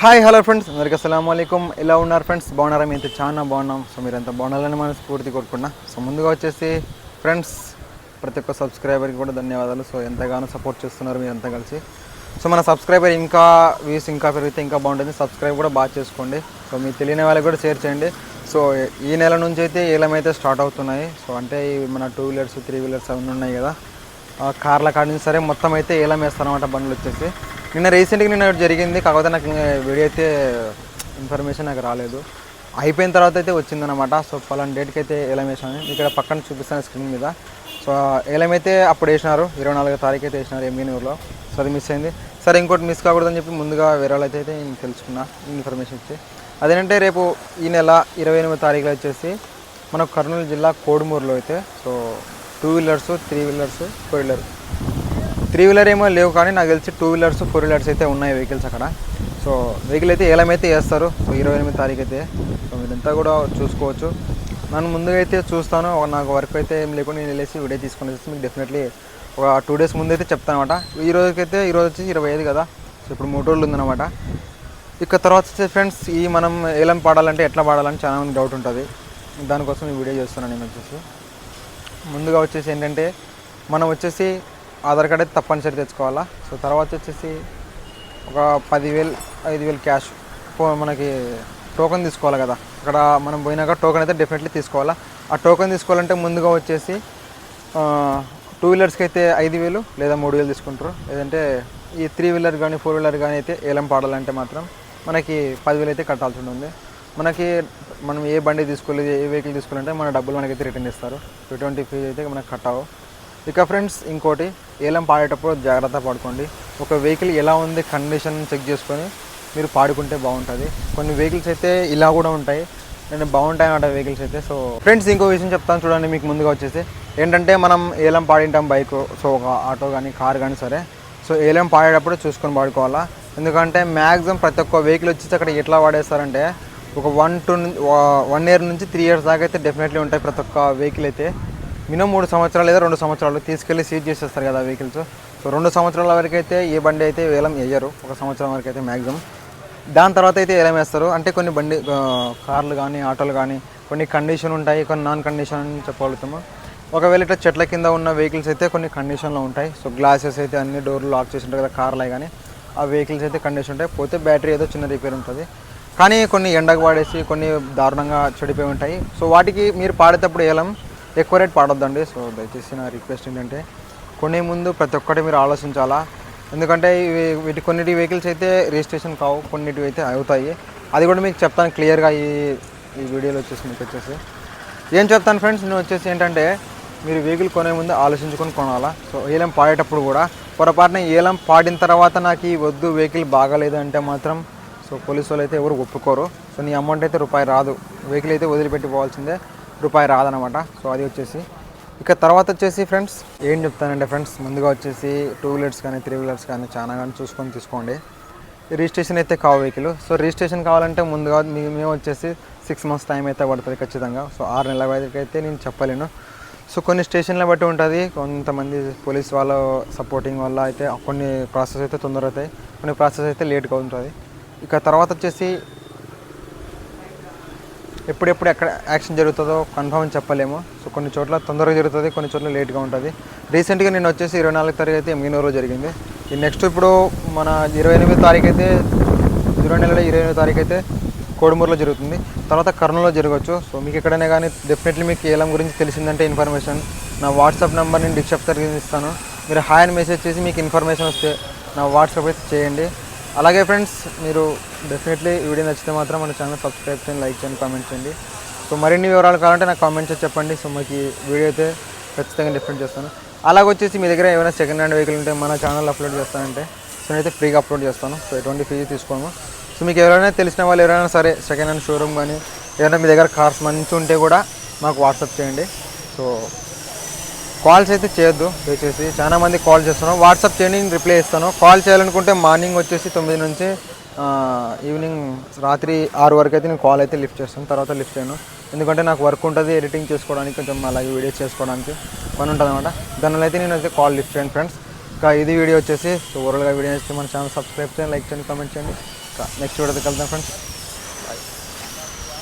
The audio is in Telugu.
హాయ్ హలో ఫ్రెండ్స్ అందరికీ అస్సలం అయికం ఎలా ఉన్నారు ఫ్రెండ్స్ బాగున్నారా? మేము అయితే చాలా బాగున్నాం. సో మీరు ఎంత బాగుండాలని మనం స్ఫూర్తి కోరుకున్నా. సో ముందుగా వచ్చేసి ఫ్రెండ్స్ ప్రతి ఒక్క సబ్స్క్రైబర్కి కూడా ధన్యవాదాలు. సో ఎంతగానో సపోర్ట్ చేస్తున్నారు మీరు అంతా కలిసి. సో మన సబ్స్క్రైబర్ ఇంకా వ్యూస్ ఇంకా పెరిగితే ఇంకా బాగుంటుంది. సబ్స్క్రైబ్ కూడా బాగా చేసుకోండి. సో మీకు తెలియని వాళ్ళకి కూడా షేర్ చేయండి. సో ఈ నెల నుంచి అయితే ఏలం అయితే స్టార్ట్ అవుతున్నాయి. సో అంటే మన టూ వీలర్స్ త్రీ వీలర్స్ అవన్నీ ఉన్నాయి కదా. ఆ కార్ల కాడ నుంచి సరే మొత్తం అయితే ఏలం వేస్తారన్నమాట బండ్లు వచ్చేసి. నిన్న రీసెంట్గా నిన్న జరిగింది. కాకపోతే నాకు వీడియో అయితే ఇన్ఫర్మేషన్ నాకు రాలేదు. అయిపోయిన తర్వాత అయితే వచ్చిందనమాట సో పలానా డేట్కి అయితే ఏలం వేసాను ఇక్కడ పక్కన చూపిస్తాను స్క్రీన్ మీద. సో ఏలం అయితే అప్పుడు వేసినారు. ఇరవై నాలుగో తారీఖు అయితే వేసినారు ఎంబీనూరులో సో అది మిస్ అయింది. సరే ఇంకోటి మిస్ కాకూడదని చెప్పి ముందుగా వేరే వాళ్ళైతే అయితే నేను తెలుసుకున్నా ఇన్ఫర్మేషన్ ఇచ్చి. అదేంటంటే రేపు ఈ నెల ఇరవై ఎనిమిది తారీఖులో వచ్చేసి మన కర్నూలు జిల్లా కోడుమూరులో అయితే so two wheelers three wheelers four wheeler three wheeler ఏమో లేవు కానీ నాకు తెలిసి టూ వీలర్స్ ఫోర్ వీలర్స్ అయితే ఉన్నాయి వెహికల్స్ అక్కడ. సో వెహికల్ అయితే ఏలం అయితే వేస్తారు? సో ఇరవై ఎనిమిది తారీఖు అయితే. సో మీరంతా కూడా చూసుకోవచ్చు. నన్ను ముందుగా అయితే చూస్తాను. నాకు వర్క్ అయితే ఏం లేకుండా నేను వెళ్ళేసి వీడియో తీసుకొని వచ్చేసి మీకు డెఫినెట్లీ ఒక టూ డేస్ ముందు అయితే చెప్తాను అనమాట ఈ రోజుకైతే ఈ రోజు వచ్చి ఇరవై ఐదు కదా. సో ఇప్పుడు మూడు రోజులు ఉందన్నమాట ఇక తర్వాత వచ్చే ఫ్రెండ్స్ ఈ మనం ఏలం పాడాలంటే ఎట్లా పాడాలని చాలా మంది డౌట్ ఉంటుంది. దానికోసం ఈ వీడియో చేస్తున్నాను నేను వచ్చేసి. ముందుగా వచ్చేసి ఏంటంటే మనం వచ్చేసి ఆధార్ కార్డ్ అయితే తప్పనిసరి తెచ్చుకోవాలా? సో తర్వాత వచ్చేసి ఒక పదివేలు ఐదు వేలు క్యాష్ మనకి టోకెన్ తీసుకోవాలి కదా. అక్కడ మనం పోయినాక టోకెన్ అయితే డెఫినెట్లీ తీసుకోవాలా. ఆ టోకెన్ తీసుకోవాలంటే ముందుగా వచ్చేసి టూ వీలర్స్కి అయితే ఐదు వేలు లేదా మూడు వేలు తీసుకుంటారు. లేదంటే ఈ త్రీ వీలర్ కానీ ఫోర్ వీలర్ కానీ అయితే ఏలం పాడాలంటే మాత్రం మనకి పదివేలు అయితే కట్టాల్సి ఉంటుంది. మనకి మనం ఏ బండి తీసుకోలేదు ఏ వెహికల్ తీసుకోవాలంటే మన డబ్బులు మనకైతే రిటర్న్ ఇస్తారు. ఎటువంటి ఫీజు అయితే మనకు కట్టావు. ఇక ఫ్రెండ్స్ ఇంకోటి ఏలం పాడేటప్పుడు జాగ్రత్త పడుకోండి. ఒక వెహికల్ ఎలా ఉంది కండిషన్ చెక్ చేసుకొని మీరు పాడుకుంటే బాగుంటుంది. కొన్ని వెహికల్స్ అయితే ఇలా కూడా ఉంటాయి. నేను బాగుంటాయి అన్నమాట వెహికల్స్ అయితే. సో ఫ్రెండ్స్ ఇంకో విషయం చెప్తాను చూడండి మీకు ముందుగా వచ్చేసి. ఏంటంటే మనం ఏలం పాడింటాం బైక్ సో ఒక ఆటో కానీ కార్ కానీ సరే. సో ఏలం పాడేటప్పుడు చూసుకొని పాడుకోవాలా. ఎందుకంటే మ్యాక్సిమం ప్రతి ఒక్క వెహికల్ వచ్చేసి అక్కడ ఎట్లా వాడేస్తారంటే ఒక వన్ టు వన్ ఇయర్ నుంచి త్రీ ఇయర్స్ దాకా అయితే డెఫినెట్లీ ఉంటాయి ప్రతి ఒక్క వెహికల్ అయితే. మినిమం మూడు సంవత్సరాలు లేదా రెండు సంవత్సరాలు తీసుకెళ్ళి సీజ్ చేసేస్తారు కదా వెహికల్స్ సో రెండు సంవత్సరాల వరకు అయితే ఏ బండి అయితే వేలం వేయరు. ఒక సంవత్సరం వరకు అయితే మ్యాక్సిమం దాని తర్వాత అయితే ఏలం వేస్తారు. అంటే కొన్ని బండి కార్లు కానీ ఆటోలు కానీ కొన్ని కండిషన్ ఉంటాయి కొన్ని నాన్ కండిషన్ అని చెప్పగలుగుతాము. ఒకవేళ ఇట్లా చెట్ల కింద ఉన్న వెహికల్స్ అయితే కొన్ని కండిషన్లో ఉంటాయి. సో గ్లాసెస్ అయితే అన్ని డోర్లు లాక్ చేసి ఉంటాయి కదా కార్లు కానీ ఆ వెహికల్స్ అయితే కండిషన్ ఉంటాయి. పోతే బ్యాటరీ ఏదో చిన్న రిపేర్ ఉంటుంది. కానీ కొన్ని ఎండకు పాడేసి కొన్ని దారుణంగా చెడిపోయి ఉంటాయి. సో వాటికి మీరు పాడేటప్పుడు ఏలం ఎక్కువ రేట్ పాడొద్దండి. సో దయచేసి నా రిక్వెస్ట్ ఏంటంటే కొనే ముందు ప్రతి ఒక్కటి మీరు ఆలోచించాలా? ఎందుకంటే ఇవి వీటి కొన్నిటి వెహికల్స్ అయితే రిజిస్ట్రేషన్ కావు కొన్నిటివి అయితే అవుతాయి. అది కూడా మీకు చెప్తాను క్లియర్గా ఈ ఈ వీడియోలో వచ్చేసి మీకు వచ్చేసి. ఏం చెప్తాను ఫ్రెండ్స్? నేను వచ్చేసి ఏంటంటే మీరు వెహికల్ కొనే ముందు ఆలోచించుకొని కొనాలా? సో ఏలం పాడేటప్పుడు కూడా పొరపాటున ఏలం పాడిన తర్వాత నాకు ఈ వద్దు వెహికల్ బాగాలేదు అంటే మాత్రం సో పోలీసు వాళ్ళు అయితే ఎవరు ఒప్పుకోరు. సో నీ అమౌంట్ అయితే రూపాయి రాదు. వెహికల్ అయితే వదిలిపెట్టి పోవాల్సిందే. రూపాయి రాదనమాట సో అది వచ్చేసి. ఇక తర్వాత వచ్చేసి ఫ్రెండ్స్ ఏం చెప్తానంటే ఫ్రెండ్స్? ముందుగా వచ్చేసి టూ వీలర్స్ కానీ త్రీ వీలర్స్ కానీ చాలా కానీ చూసుకొని తీసుకోండి. రిజిస్ట్రేషన్ అయితే కావు వెహికల్. సో రిజిస్ట్రేషన్ కావాలంటే ముందుగా మేము వచ్చేసి సిక్స్ మంత్స్ టైం అయితే పడుతుంది ఖచ్చితంగా. సో ఆరు నెలల వరకు అయితే నేను చెప్పలేను. సో కొన్ని స్టేషన్ల బట్టి ఉంటుంది. కొంతమంది పోలీస్ వాళ్ళ సపోర్టింగ్ వల్ల అయితే కొన్ని ప్రాసెస్ అయితే తొందర అవుతాయి. కొన్ని ప్రాసెస్ అయితే లేట్గా ఉంటుంది. ఇక తర్వాత వచ్చేసి ఎప్పుడెప్పుడు ఎక్కడ యాక్షన్ జరుగుతుందో కన్ఫర్మ్ అని చెప్పలేము. సో కొన్ని చోట్ల తొందరగా జరుగుతుంది కొన్ని చోట్ల లేట్గా ఉంటుంది. రీసెంట్గా నేను వచ్చేసి ఇరవై నాలుగు తారీఖు అయితే ఎంగినూరులో జరిగింది. ఈ నెక్స్ట్ ఇప్పుడు మన ఇరవై ఎనిమిది తారీఖు అయితే ఇరవై నెలలో ఇరవై ఎనిమిది తారీఖు అయితే కోడుమూరులో జరుగుతుంది. తర్వాత కర్నూలులో జరగవచ్చు సో మీకు ఎక్కడైనా కానీ డెఫినెట్లీ మీకు ఏలం గురించి తెలిసిందంటే ఇన్ఫర్మేషన్ నా వాట్సాప్ నెంబర్ నేను డిస్క్రిప్షన్ ఇస్తాను. మీరు హాయ్ అని మెసేజ్ చేసి మీకు ఇన్ఫర్మేషన్ వస్తే నా వాట్సాప్ అయితే చేయండి. అలాగే ఫ్రెండ్స్ మీరు డెఫినెట్లీ వీడియో నచ్చితే మాత్రం మన ఛానల్ సబ్స్క్రైబ్ చేయండి లైక్ చేయండి కామెంట్ చేయండి. సో మరిన్ని వివరాలు కావాలంటే నాకు కామెంట్ చేసి చెప్పండి. సో మాకు వీడియో అయితే ఖచ్చితంగా డిఫరెంట్ చేస్తాను. అలాగే వచ్చేసి మీ దగ్గర ఏమైనా సెకండ్ హ్యాండ్ వెహికల్ ఉంటే మన ఛానల్ అప్లోడ్ చేస్తానంటే సో నేనైతే ఫ్రీగా అప్లోడ్ చేస్తాను. సో ఎటువంటి ఫీజు తీసుకోము. సో మీకు ఎవరైనా తెలిసిన వాళ్ళు ఎవరైనా సరే సెకండ్ హ్యాండ్ షోరూమ్ కానీ ఏదైనా మీ దగ్గర కార్స్ మంచి ఉంటే కూడా మాకు వాట్సాప్ చేయండి. సో కాల్స్ అయితే చేయొద్దు దయచేసి. చాలా మంది కాల్ చేస్తున్నాం. వాట్సాప్ చేయండి నేను రిప్లై ఇస్తాను కాల్ చేయాలనుకుంటే మార్నింగ్ వచ్చేసి తొమ్మిది నుంచి ఈవినింగ్ రాత్రి ఆరు వరకు అయితే నేను కాల్ అయితే లిఫ్ట్ చేస్తాను. తర్వాత లిఫ్ట్ చేయను. ఎందుకంటే నాకు వర్క్ ఉంటుంది ఎడిటింగ్ చేసుకోవడానికి కొంచెం అలాగే వీడియోస్ చేసుకోవడానికి పని ఉంటుంది అనమాట దానిలో అయితే నేను అయితే కాల్ లిఫ్ట్ చేయండి ఫ్రెండ్స్ ఇంకా ఇది వీడియో వచ్చేసి సో ఓవరాల్గా వీడియో చేస్తే మన ఛానల్ సబ్స్క్రైబ్ చేయండి లైక్ చేయండి కామెంట్ చేయండి. ఇంకా నెక్స్ట్ వీడియోకి వెళ్తాం ఫ్రెండ్స్